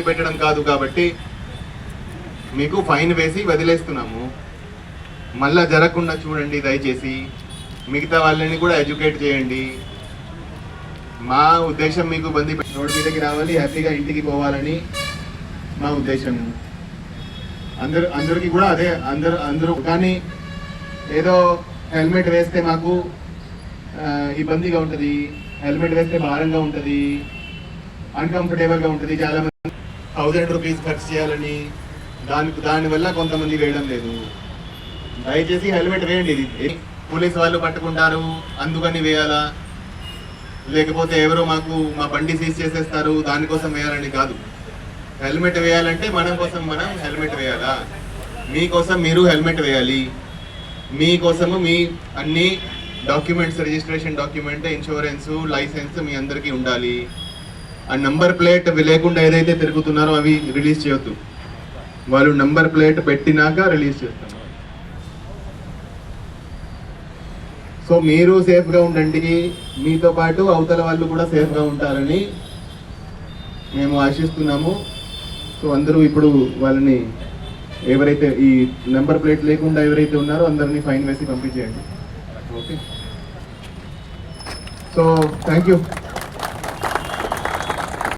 పెట్టడం కాదు కాబట్టి మీకు ఫైన్ వేసి వదిలేస్తున్నాము. మళ్ళా జరగకుండా చూడండి దయచేసి. మిగతా వాళ్ళని కూడా ఎడ్యుకేట్ చేయండి. మా ఉద్దేశం మీకు బంది పెట్టి రోడ్డు మీదకి రావాలి హ్యాపీగా ఇంటికి పోవాలని మా ఉద్దేశం. అందరు అందరికీ కూడా అదే అందరు అందరూ కానీ ఏదో హెల్మెట్ వేస్తే మాకు ఇబ్బందిగా ఉంటుంది. హెల్మెట్ వేస్తే భారంగా ఉంటుంది. అన్కంఫర్టబుల్గా ఉంటుంది. చాలా థౌజండ్ రూపీస్ ఖర్చు చేయాలని దానికి దానివల్ల కొంతమంది వేయడం లేదు. దయచేసి హెల్మెట్ వేయండి. ఇది పోలీస్ వాళ్ళు పట్టుకుంటారు. అందుకని వేయాలా? లేకపోతే ఎవరో మాకు మా బండి సీజ్ చేసేస్తారు. దానికోసం వేయాలని కాదు. హెల్మెట్ వేయాలంటే మనం కోసం మనం హెల్మెట్ వేయాలా? మీకోసం మీరు హెల్మెట్ వేయాలి. మీకోసము మీ అన్ని documents registration document insurance licence మీ అందరికీ ఉండాలి. ఆ నంబర్ ప్లేట్ లేకుండా ఏదైతే తిరుగుతున్నారో అవి రిలీజ్ చేయొద్దు. వాళ్ళు నంబర్ ప్లేట్ పెట్టినాక రిలీజ్ చేస్తాం సో మీరు సేఫ్గా ఉండండి. మీతో పాటు అవతల వాళ్ళు కూడా సేఫ్గా ఉంటారని మేము ఆశిస్తున్నాము. సో అందరూ ఇప్పుడు వాళ్ళని ఎవరైతే ఈ నెంబర్ ప్లేట్ లేకుండా ఎవరైతే ఉన్నారో అందరినీ ఫైన్ వేసి పంపించేయండి. Okay so thank you